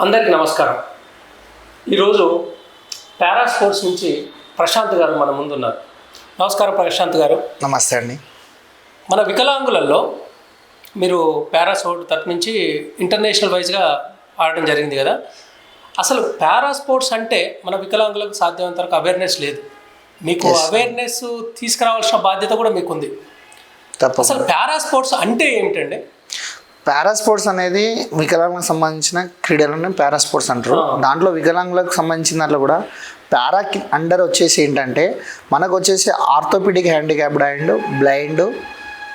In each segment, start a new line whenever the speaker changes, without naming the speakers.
అందరికీ నమస్కారం. ఈరోజు పారా స్పోర్ట్స్ నుంచి ప్రశాంత్ గారు మన ముందున్నారు. నమస్కారం ప్రశాంత్ గారు.
నమస్తే అండి.
మన వికలాంగులలో మీరు పారా స్పోర్ట్ తరపు నుంచి ఇంటర్నేషనల్ వైజ్గా ఆడడం జరిగింది కదా. అసలు పారా స్పోర్ట్స్ అంటే మన వికలాంగులకు సాధ్యమైనంత వరకు అవేర్నెస్ లేదు. మీకు అవేర్నెస్ తీసుకురావాల్సిన బాధ్యత కూడా మీకు ఉంది
తప్ప
అసలు పారా స్పోర్ట్స్ అంటే ఏమిటండి?
పారా స్పోర్ట్స్ అనేది వికలాంగులకు సంబంధించిన క్రీడలను పారా స్పోర్ట్స్ అంటారు దాంట్లో వికలాంగులకు సంబంధించిన దాంట్లో కూడా పారా అండర్ వచ్చేసి ఏంటంటే మనకు వచ్చేసి orthopedic handicapped and blind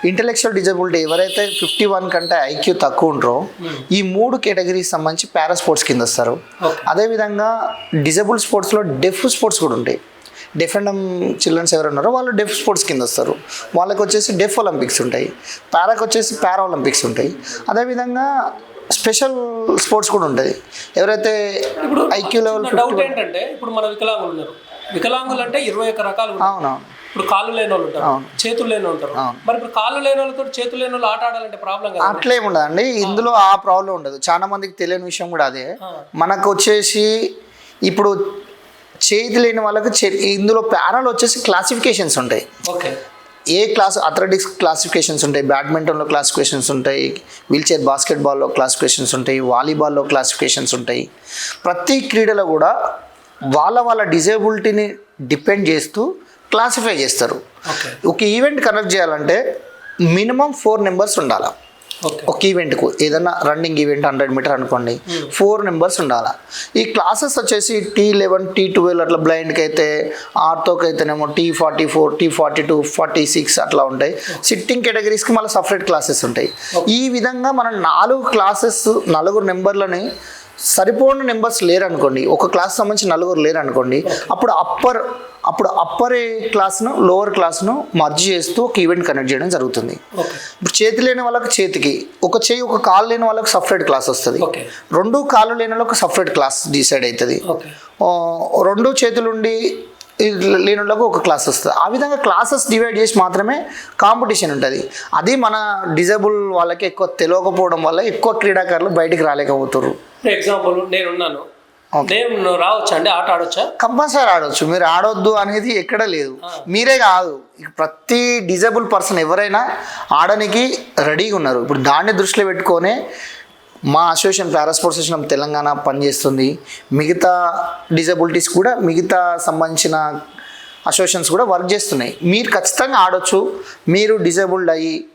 intellectual disability ఎవరైతే ఫిఫ్టీ వన్ కంటే ఐక్యూ తక్కువ ఉంటారో ఈ మూడు కేటగిరీకి సంబంధించి పారా స్పోర్ట్స్ కింద వస్తారు. అదేవిధంగా డిజబుల్ స్పోర్ట్స్లో డెఫ్ స్పోర్ట్స్ కూడా ఉంటాయి. డెఫ్ అండ్ చిల్డ్రన్స్ ఎవరు ఉన్నారో వాళ్ళు డెఫ్ స్పోర్ట్స్ కింద వస్తారు. వాళ్ళకి వచ్చేసి డెఫ్ ఒలింపిక్స్ ఉంటాయి. పారాకి వచ్చేసి పారా ఒలింపిక్స్ ఉంటాయి. అదేవిధంగా స్పెషల్ స్పోర్ట్స్ కూడా ఉంటుంది ఎవరైతే
ఇప్పుడు
ఐక్యూ లెవెల్
డౌట్ ఏంటంటే ఇప్పుడు మన వికలాంగులు ఉన్నారు. వికలాంగులు అంటే ఇరవై ఒక్క రకాలు.
అవునవును.
ఇప్పుడు కాళ్ళు లేని వాళ్ళు ఉంటారు. చేతులు లేని వాళ్ళు ఉంటారు. మరి ఇప్పుడు కాళ్ళు లేని వాళ్ళతో చేతులు లేని వాళ్ళు ఆట ఆడాలంటే ప్రాబ్లం కదా?
అట్లే ఉండదండి. ఇందులో ఆ ప్రాబ్లం ఉండదు. చాలా మందికి తెలియని విషయం కూడా అదే. మనకు వచ్చేసి ఇప్పుడు చేతి లేని వాళ్ళకి చే- ఇందులో ప్యారాలు వచ్చేసి క్లాసిఫికేషన్స్ ఉంటాయి.
ఓకే.
ఏ క్లాస్ అథ్లెటిక్స్ క్లాసిఫికేషన్స్ ఉంటాయి బ్యాడ్మింటన్లో క్లాసిఫికేషన్స్ ఉంటాయి వీల్ చైర్ బాస్కెట్బాల్లో క్లాసిఫికేషన్స్ ఉంటాయి వాలీబాల్లో క్లాసిఫికేషన్స్ ఉంటాయి. ప్రతి క్రీడలో కూడా వాళ్ళ వాళ్ళ డిజేబిలిటీని డిపెండ్ చేస్తూ క్లాసిఫై చేస్తారు. ఒక ఈవెంట్ కండక్ట్ చేయాలంటే మినిమం ఫోర్ నెంబర్స్ ఉండాలి? ఒక ఈవెంట్కు ఏదైనా రన్నింగ్ ఈవెంట్ హండ్రెడ్ మీటర్ అనుకోండి ఫోర్ నెంబర్స్ ఉండాలి? ఈ క్లాసెస్ వచ్చేసి టీ లెవెన్ టీ ట్వెల్వ్ అట్లా బ్లైండ్కి అయితే ఆర్తోకి అయితేనేమో T forty four T forty two forty six అట్లా ఉంటాయి. సిట్టింగ్ కేటగిరీస్కి మళ్ళీ సపరేట్ క్లాసెస్ ఉంటాయి. ఈ విధంగా మనం నాలుగు క్లాసెస్ నలుగురు నెంబర్లని సరిపోని నెంబర్స్ లేరు అనుకోండి ఒక క్లాస్ సంబంధించి నలుగురు లేరు అనుకోండి అప్పుడు అప్పర్ అప్పుడు అప్పర్ క్లాస్ను లోవర్ క్లాస్ను మర్జ్ చేస్తూ ఒక ఈవెంట్ కండక్ట్ చేయడం జరుగుతుంది. ఇప్పుడు చేతి లేని వాళ్ళకి చేతికి ఒక చేయి ఒక కాలు లేని వాళ్ళకి సపరేట్ క్లాస్ వస్తుంది. రెండు కాళ్ళు లేని వాళ్ళకి సపరేట్ క్లాస్ డిసైడ్ అవుతుంది. రెండు చేతులుండి లేని వాళ్ళకు ఒక క్లాస్ వస్తుంది. ఆ విధంగా క్లాసెస్ డివైడ్ చేసి మాత్రమే కాంపిటీషన్ ఉంటుంది. అది మన డిజేబుల్ వాళ్ళకి ఎక్కువ తెలియకపోవడం వల్ల ఎక్కువ క్రీడాకారులు బయటికి రాలేకపోతారు
ఎగ్జాంపుల్ నేను ఉన్నాను నేను రావచ్చా అండి? ఆట ఆడొచ్చా?
కంపల్సరీ ఆడవచ్చు మీరు ఆడొద్దు అనేది ఎక్కడ లేదు. మీరే కాదు. ప్రతి డిజేబుల్ పర్సన్ ఎవరైనా ఆడడానికి రెడీగా ఉన్నారు. ఇప్పుడు దాన్ని దృష్టిలో పెట్టుకొనే మా అసోసియేషన్ పారాస్పోర్ట్స్ తెలంగాణ పనిచేస్తుంది. మిగతా డిజబిలిటీస్ కూడా మిగతా సంబంధించిన అసోసియేషన్స్ కూడా వర్క్ చేస్తున్నాయి. మీరు ఖచ్చితంగా ఆడొచ్చు. మీరు డిజేబుల్డ్ అయ్యి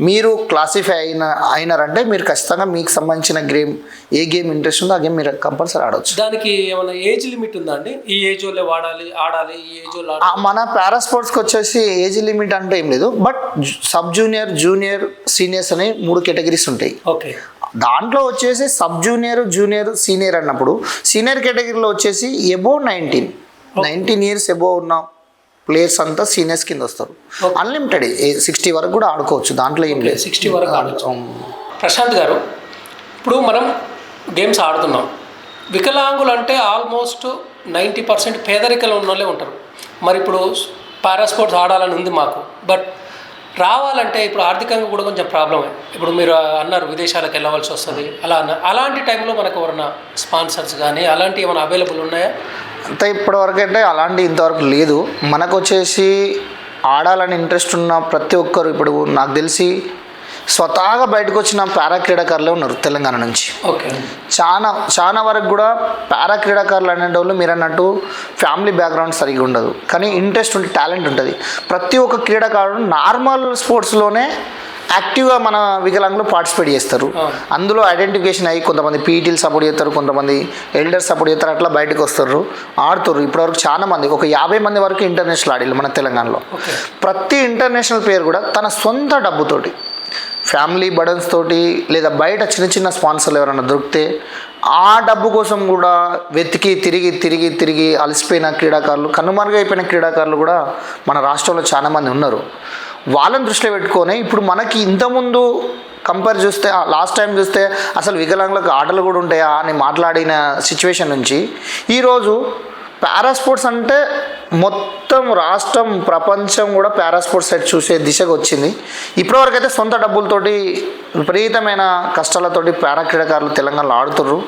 మీరు క్లాసిఫై అయిన అయినారంటే మీరు ఖచ్చితంగా మీకు సంబంధించిన గేమ్ ఏ గేమ్ ఇంట్రెస్ట్ ఉందో ఆ గేమ్ మీరు కంపల్సరీ ఆడవచ్చు
దానికి ఏమైనా ఏజ్ లిమిట్ ఉందా అండి? ఈ ఏజ్ వాళ్ళే వాడాలి ఆడాలి ఈ ఏజ్
మన పారా స్పోర్ట్స్కి వచ్చేసి ఏజ్ లిమిట్ అంటే ఏం లేదు. But sub junior junior seniors అనే మూడు కేటగిరీస్ ఉంటాయి.
ఓకే.
దాంట్లో వచ్చేసి సబ్ జూనియర్ జూనియర్ సీనియర్ అన్నప్పుడు సీనియర్ కేటగిరీలో వచ్చేసి above nineteen nineteen years above ఉన్న ప్లేయర్స్ అంతా సీనియర్స్ కింద వస్తారు. అన్లిమిటెడ్ సిక్స్టీ వరకు కూడా ఆడుకోవచ్చు దాంట్లో ఏం లేదు.
సిక్స్టీ వరకు ఆడొచ్చు. ప్రశాంత్ గారు ఇప్పుడు మనం గేమ్స్ ఆడుతున్నాం. వికలాంగులు అంటే ఆల్మోస్ట్ నైంటీ పర్సెంట్ పేదరికలు ఉన్న వాళ్ళే ఉంటారు. మరి ఇప్పుడు పారా స్పోర్ట్స్ ఆడాలని ఉంది మాకు. బట్ రావాలంటే ఇప్పుడు ఆర్థికంగా కూడా కొంచెం ప్రాబ్లమే ఇప్పుడు మీరు అన్నారు విదేశాలకు వెళ్ళవలసి వస్తుంది అలా అన్నారు అలాంటి టైంలో మనకు ఎవరన్నా స్పాన్సర్స్ కానీ అలాంటివి ఏమైనా అవైలబుల్ ఉన్నాయా?
అంత ఇప్పటివరకు అంటే అలాంటి ఇంతవరకు లేదు. మనకు వచ్చేసి ఆడాలని ఇంట్రెస్ట్ ఉన్న ప్రతి ఒక్కరు ఇప్పుడు నాకు తెలిసి స్వతహాగా బయటకు వచ్చిన పారా క్రీడాకారులే ఉన్నారు తెలంగాణ నుంచి.
ఓకే.
చాలా చాలా వరకు కూడా పారా క్రీడాకారులు అనేటోళ్ళు మీరు అన్నట్టు ఫ్యామిలీ బ్యాక్గ్రౌండ్ సరిగా ఉండదు. కానీ ఇంట్రెస్ట్ ఉంటే టాలెంట్ ఉంటుంది. ప్రతి ఒక్క క్రీడాకారుడు నార్మల్ స్పోర్ట్స్లోనే యాక్టివ్గా మన వికలాంగులు పార్టిసిపేట్ చేస్తారు. అందులో ఐడెంటిఫికేషన్ అయ్యి కొంతమంది పీటీలు సపోర్ట్ చేస్తారు కొంతమంది ఎల్డర్స్ సపోర్ట్ చేస్తారు అట్లా బయటకు వస్తారు ఆడుతారు. ఇప్పటివరకు చాలా మంది ఒక యాభై మంది వరకు ఇంటర్నేషనల్ ఆడిల్లు మన తెలంగాణలో. ప్రతి ఇంటర్నేషనల్ ప్లేయర్ కూడా తన సొంత డబ్బుతోటి ఫ్యామిలీ బర్డన్స్ తోటి లేదా బయట చిన్న చిన్న స్పాన్సర్లు ఎవరైనా దొరికితే ఆ డబ్బు కోసం కూడా వెతికి తిరిగి తిరిగి తిరిగి అలసిపోయిన క్రీడాకారులు కనుమరుగైపోయిన క్రీడాకారులు కూడా మన రాష్ట్రంలో చాలామంది ఉన్నారు. వాళ్ళని దృష్టిలో పెట్టుకొని ఇప్పుడు మనకి ఇంతకుముందు కంపేర్ చూస్తే లాస్ట్ టైం చూస్తే అసలు వికలాంగులకు ఆటలు కూడా ఉంటాయా అని మాట్లాడిన సిచ్యువేషన్ నుంచి ఈరోజు పారా స్పోర్ట్స్ అంటే మొత్తం రాష్ట్రం ప్రపంచం కూడా పారా స్పోర్ట్స్ సైడ్ చూసే దిశగా వచ్చింది ఇప్పటివరకు అయితే సొంత డబ్బులతోటి విపరీతమైన కష్టాలతోటి పారా క్రీడాకారులు తెలంగాణలో ఆడుతుర్రు.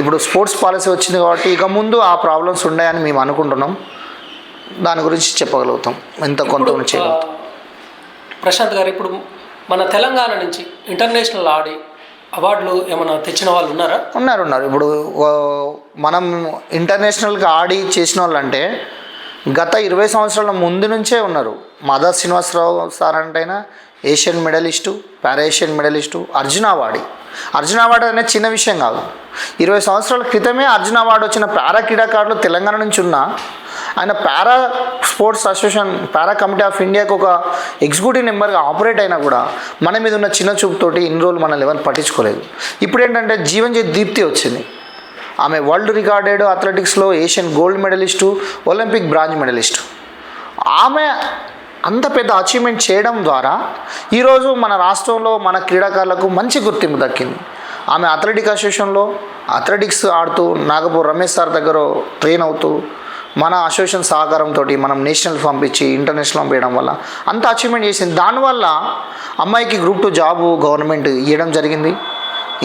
ఇప్పుడు స్పోర్ట్స్ పాలసీ వచ్చింది కాబట్టి ఇక ముందు ఆ ప్రాబ్లమ్స్ ఉన్నాయని మేము అనుకుంటున్నాం. దాని గురించి చెప్పగలుగుతాం. ఎంత కొంత చేయగలుగుతాం.
ప్రశాంత్ గారు ఇప్పుడు మన తెలంగాణ నుంచి ఇంటర్నేషనల్ ఆడి అవార్డులు ఏమైనా తెచ్చిన వాళ్ళు ఉన్నారా?
ఉన్నారు ఉన్నారు. ఇప్పుడు మనం ఇంటర్నేషనల్గా ఆడి చేసిన వాళ్ళు అంటే గత ఇరవై సంవత్సరాల ముందు నుంచే ఉన్నారు. మదర్ Srinivasarao sir అంటైనా Asian medalist para Asian medalist Arjuna award Arjuna award అనేది చిన్న విషయం కాదు. ఇరవై సంవత్సరాల క్రితమే అర్జున అవార్డు వచ్చిన పారా క్రీడాకారులు తెలంగాణ నుంచి ఉన్న ఆయన para sports association para committee of ఇండియాకి ఒక ఎగ్జిక్యూటివ్ మెంబర్గా ఆపరేట్ అయినా కూడా మన మీద ఉన్న చిన్న చూపుతోటి ఇన్ని రోజులు మనల్ని ఎవరు పట్టించుకోలేదు. ఇప్పుడు ఏంటంటే జీవన్జీత్ దీప్తి వచ్చింది. ఆమె world recorded అథ్లెటిక్స్లో Asian gold medalist Olympic bronze medalist ఆమె అంత పెద్ద అచీవ్మెంట్ చేయడం ద్వారా ఈరోజు మన రాష్ట్రంలో మన క్రీడాకారులకు మంచి గుర్తింపు దక్కింది. ఆమె అథ్లెటిక్ అసోసియేషన్లో అథ్లెటిక్స్ ఆడుతూ నాగపూర్ రమేష్ సార్ దగ్గర ట్రైన్ అవుతూ మన అసోసియేషన్ సహకారంతో మనం నేషనల్ పంపించి ఇంటర్నేషనల్ పంపించడం వల్ల అంత అచీవ్మెంట్ చేసింది. దానివల్ల అమ్మాయికి గ్రూప్ టూ జాబు గవర్నమెంట్ ఇవ్వడం జరిగింది.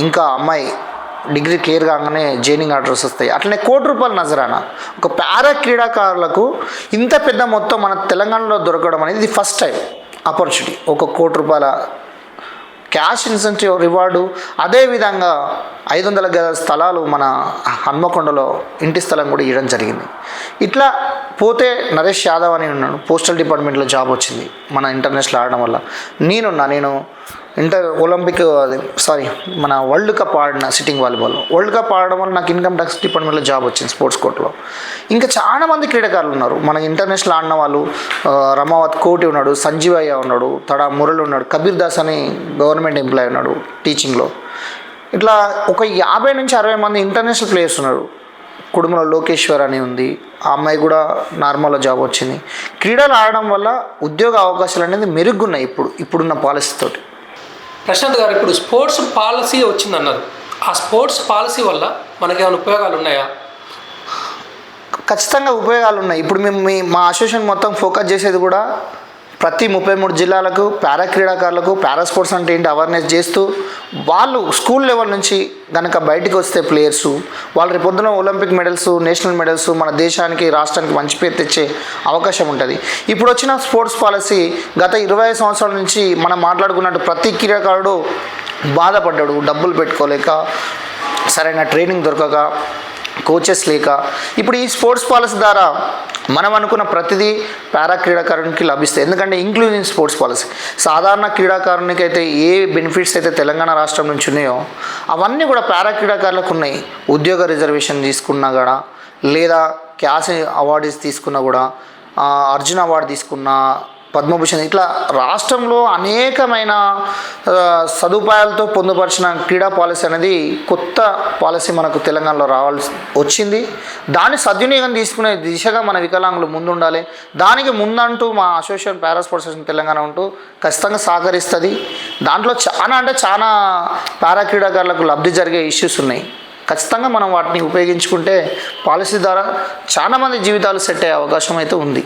ఇంకా అమ్మాయి డిగ్రీ క్లియర్ కాగానే జైనింగ్ ఆర్డర్స్ వస్తాయి. అట్లనే కోటి రూపాయల నజరాన. ఒక పారా క్రీడాకారులకు ఇంత పెద్ద మొత్తం మన తెలంగాణలో దొరకడం అనేది ఫస్ట్ టైం ఆపర్చునిటీ ఒక కోటి రూపాయల క్యాష్ ఇన్సెంటివ్ రివార్డు అదేవిధంగా ఐదు వందల గజ స్థలాలు మన హన్మకొండలో ఇంటి స్థలం కూడా ఇవ్వడం జరిగింది. ఇట్లా పోతే నరేష్ యాదవ్ అని ఉన్నాడు పోస్టల్ డిపార్ట్మెంట్లో జాబ్ వచ్చింది మన ఇంటర్నేషనల్ ఆడడం వల్ల. నేనున్నా నేను ఇంటర్ ఒలింపిక్ uh, అది సారీ మన వరల్డ్ కప్ ఆడిన సిట్టింగ్ వాలీబాల్ వరల్డ్ కప్ ఆడడం వల్ల నాకు ఇన్కమ్ ట్యాక్స్ డిపార్ట్మెంట్లో జాబ్ వచ్చింది స్పోర్ట్స్ కోర్టులో ఇంకా చాలా మంది క్రీడాకారులు ఉన్నారు. మన ఇంటర్నేషనల్ ఆడిన వాళ్ళు రమావత్ కోటి ఉన్నాడు సంజీవయ్య ఉన్నాడు తడా మురళి ఉన్నాడు కబీర్ దాస్ అని గవర్నమెంట్ ఎంప్లాయ్ ఉన్నాడు టీచింగ్లో ఇట్లా ఒక యాభై నుంచి అరవై మంది ఇంటర్నేషనల్ ప్లేయర్స్ ఉన్నారు. కుటుంబంలో లోకేశ్వర్ అని ఉంది ఆ అమ్మాయి కూడా నార్మల్గా జాబ్ వచ్చింది. క్రీడలు ఆడడం వల్ల ఉద్యోగ అవకాశాలు అనేది మెరుగున్నాయి ఇప్పుడు ఇప్పుడున్న పాలసీతోటి
ప్రశాంత్ గారు ఇప్పుడు స్పోర్ట్స్ పాలసీ వచ్చిందన్నారు. ఆ స్పోర్ట్స్ పాలసీ వల్ల మనకేమైనా ఉపయోగాలు ఉన్నాయా?
ఖచ్చితంగా ఉపయోగాలు ఉన్నాయి. ఇప్పుడు మేము మీ మా అసోసియేషన్ మొత్తం ఫోకస్ చేసేది కూడా ప్రతి ముప్పై మూడు జిల్లాలకు పారా క్రీడాకారులకు పారా స్పోర్ట్స్ అంటే ఏంటి అవేర్నెస్ చేస్తూ వాళ్ళు స్కూల్ లెవెల్ నుంచి కనుక బయటికి వస్తే ప్లేయర్స్ వాళ్ళు రేపొద్దున ఒలింపిక్ మెడల్స్ నేషనల్ మెడల్స్ మన దేశానికి రాష్ట్రానికి మంచి పేరు తెచ్చే అవకాశం ఉంటుంది. ఇప్పుడు వచ్చిన స్పోర్ట్స్ పాలసీ గత ఇరవై ఐదు సంవత్సరాల నుంచి మనం మాట్లాడుకున్నట్టు ప్రతి క్రీడాకారుడు బాధపడ్డాడు డబ్బులు పెట్టుకోలేక సరైన ట్రైనింగ్ దొరకక కోచెస్ లేక. ఇప్పుడు ఈ స్పోర్ట్స్ పాలసీ ద్వారా మనం అనుకున్న ప్రతిదీ పారా క్రీడాకారునికి లభిస్తాయి. ఎందుకంటే ఇంక్లూజింగ్ స్పోర్ట్స్ పాలసీ సాధారణ క్రీడాకారునికి అయితే ఏ బెనిఫిట్స్ అయితే తెలంగాణ రాష్ట్రం నుంచి ఉన్నాయో అవన్నీ కూడా పారా క్రీడాకారులకు ఉన్నాయి. ఉద్యోగ రిజర్వేషన్ తీసుకున్నా కూడా లేదా క్యాష్ అవార్డీస్ తీసుకున్నా కూడా అర్జున్ అవార్డు తీసుకున్నా పద్మభూషణ్. ఇట్లా రాష్ట్రంలో అనేకమైన సదుపాయాలతో పొందుపరిచిన క్రీడా పాలసీ అనేది కొత్త పాలసీ మనకు తెలంగాణలో రావాల్సి వచ్చింది. దాన్ని సద్వినియోగం తీసుకునే దిశగా మన వికలాంగులు ముందుండాలి. దానికి ముందంటూ మా అసోసియేషన్ పారా తెలంగాణ ఉంటూ ఖచ్చితంగా సహకరిస్తుంది. దాంట్లో చాలా అంటే చాలా పారా క్రీడాకారులకు లబ్ధి జరిగే ఇష్యూస్ ఉన్నాయి. ఖచ్చితంగా మనం వాటిని ఉపయోగించుకుంటే పాలసీ ద్వారా చాలామంది జీవితాలు సెట్ అయ్యే అవకాశం అయితే ఉంది.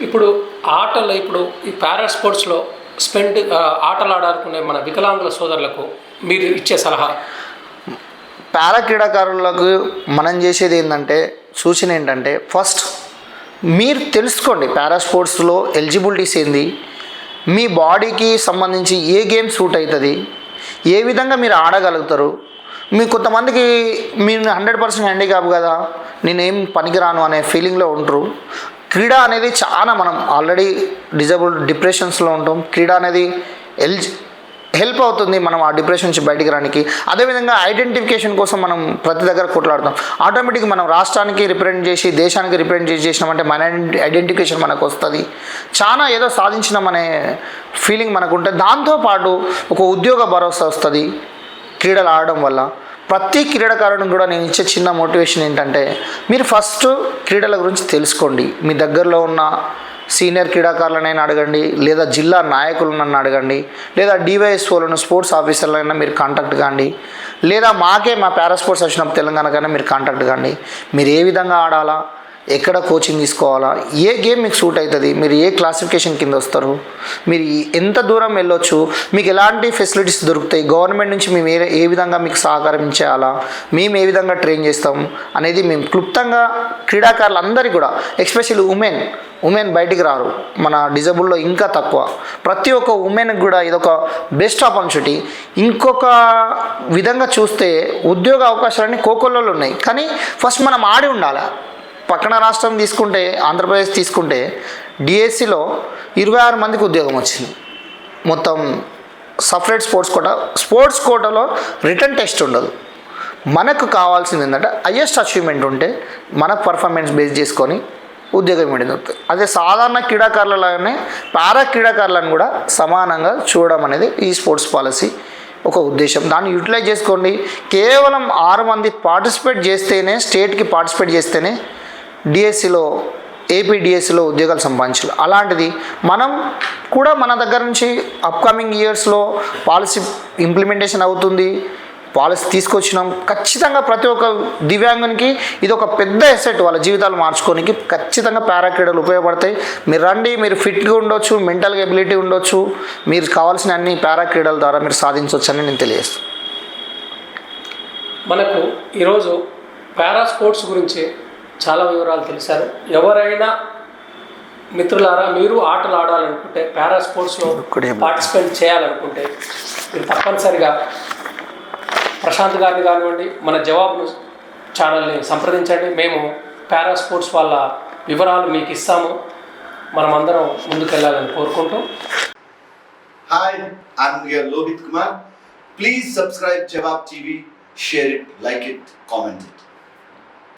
ఇప్పుడు ఆటలు ఇప్పుడు ఈ పారా స్పోర్ట్స్లో స్పెండ్ ఆటలు ఆడాలనుకునే మన వికలాంగుల సోదరులకు మీరు ఇచ్చే సలహా?
పారా క్రీడాకారులకు మనం చేసేది ఏంటంటే సూచన ఏంటంటే ఫస్ట్ మీరు తెలుసుకోండి పారా స్పోర్ట్స్లో ఎలిజిబిలిటీస్ ఏంది మీ బాడీకి సంబంధించి ఏ గేమ్ సూట్ అవుతుంది ఏ విధంగా మీరు ఆడగలుగుతారు మీ కొంతమందికి మీరు హండ్రెడ్ పర్సెంట్ హ్యాండిక్యాప్ కదా నేనేం పనికిరాను అనే ఫీలింగ్లో ఉంటారు క్రీడ అనేది చాలా మనం ఆల్రెడీ డిజబుల్ డిప్రెషన్స్లో ఉంటాం. క్రీడ అనేది ఎల్జి హెల్ప్ అవుతుంది మనం ఆ డిప్రెషన్ నుంచి బయటికి రానికి. అదేవిధంగా ఐడెంటిఫికేషన్ కోసం మనం ప్రతి దగ్గర కొట్లాడతాం. ఆటోమేటిక్గా మనం రాష్ట్రానికి రిప్రజెంట్ చేసి దేశానికి రిప్రజెంట్ చేసి చేసినామంటే మన ఐడెంటిఫికేషన్ మనకు వస్తుంది. చాలా ఏదో సాధించినామనే ఫీలింగ్ మనకు ఉంటుంది దాంతోపాటు ఒక ఉద్యోగ భరోసా వస్తుంది. క్రీడలు ఆడడం వల్ల. ప్రతి క్రీడాకారుడిని కూడా నేను ఇచ్చే చిన్న మోటివేషన్ ఏంటంటే మీరు ఫస్ట్ క్రీడల గురించి తెలుసుకోండి. మీ దగ్గరలో ఉన్న సీనియర్ క్రీడాకారులనైనా అడగండి లేదా జిల్లా నాయకులను అడగండి లేదా డివైఎస్ఓలను స్పోర్ట్స్ ఆఫీసర్లైనా మీరు కాంటాక్ట్ కాండి లేదా మాకే మా పారా స్పోర్ట్స్ వచ్చినప్పుడు తెలంగాణకైనా మీరు కాంటాక్ట్ కాండి. మీరు ఏ విధంగా ఆడాలా ఎక్కడ కోచింగ్ తీసుకోవాలా? ఏ గేమ్ మీకు సూట్ అవుతుంది? మీరు ఏ క్లాసిఫికేషన్ కింద వస్తారు? మీరు ఎంత దూరం వెళ్ళొచ్చు? మీకు ఎలాంటి ఫెసిలిటీస్ దొరుకుతాయి? గవర్నమెంట్ నుంచి మేము ఏ ఏ విధంగా మీకు సహకారం చేయాలా మేము ఏ విధంగా ట్రైన్ చేస్తాం? అనేది మేము క్లుప్తంగా క్రీడాకారులందరికీ కూడా ఎస్పెషల్లీ ఉమెన్ ఉమెన్ బయటికి రారు. మన డిజబుల్లో ఇంకా తక్కువ. ప్రతి ఒక్క ఉమెన్కి కూడా ఇదొక బెస్ట్ ఆపర్చునిటీ ఇంకొక విధంగా చూస్తే ఉద్యోగ అవకాశాలన్నీ కోకొల్లలో ఉన్నాయి. కానీ ఫస్ట్ మనం ఆడి ఉండాలి? పక్కన రాష్ట్రం తీసుకుంటే ఆంధ్రప్రదేశ్ తీసుకుంటే డిఎస్సిలో ఇరవై ఆరు మందికి ఉద్యోగం వచ్చింది. మొత్తం సపరేట్ స్పోర్ట్స్ కోట స్పోర్ట్స్ కోటలో రిటర్న్ టెస్ట్ ఉండదు. మనకు కావాల్సింది ఏంటంటే హయ్యెస్ట్ అచీవ్మెంట్ ఉంటే మన పర్ఫార్మెన్స్ బేస్ చేసుకొని ఉద్యోగం ఇవ్వడం అదే సాధారణ క్రీడాకారులలాగానే పారా క్రీడాకారులను కూడా సమానంగా చూడడం అనేది ఈ స్పోర్ట్స్ పాలసీ ఒక ఉద్దేశం. దాన్ని యూటిలైజ్ చేసుకోండి. కేవలం ఆరు మంది పార్టిసిపేట్ చేస్తేనే స్టేట్కి పార్టిసిపేట్ చేస్తేనే డిఎస్సిలో ఏపీ డిఎస్సిలో ఉద్యోగాలు సంపాదించాలి అలాంటిది మనం కూడా మన దగ్గర నుంచి అప్కమింగ్ ఇయర్స్లో పాలసీ ఇంప్లిమెంటేషన్ అవుతుంది పాలసీ తీసుకొచ్చినాం. ఖచ్చితంగా ప్రతి ఒక్క దివ్యాంగునికి ఇది ఒక పెద్ద ఎసెట్ వాళ్ళ జీవితాలు మార్చుకోనికి ఖచ్చితంగా పారాక్రీడలు ఉపయోగపడతాయి. మీరు రండి మీరు ఫిట్గా ఉండొచ్చు మెంటల్గా ఎబిలిటీ ఉండొచ్చు. మీరు కావాల్సిన అన్ని పారాక్రీడల ద్వారా మీరు సాధించవచ్చు అని నేను తెలియజేస్తాను
మనకు ఈరోజు పారా స్పోర్ట్స్ గురించి చాలా వివరాలు తెలిసారు ఎవరైనా మిత్రులారా మీరు ఆటలు ఆడాలనుకుంటే పారా స్పోర్ట్స్లో పార్టిసిపేట్ చేయాలనుకుంటే మీరు తప్పనిసరిగా ప్రశాంత్ గారిని కానివ్వండి మన జవాబు ఛానల్ని సంప్రదించండి మేము పారా స్పోర్ట్స్ వాళ్ళ వివరాలు మీకు ఇస్తాము మనం అందరం ముందుకెళ్ళాలని కోరుకుంటూ
Lohit Kumar. Please subscribe Jawab TV, share it, like it, comment it.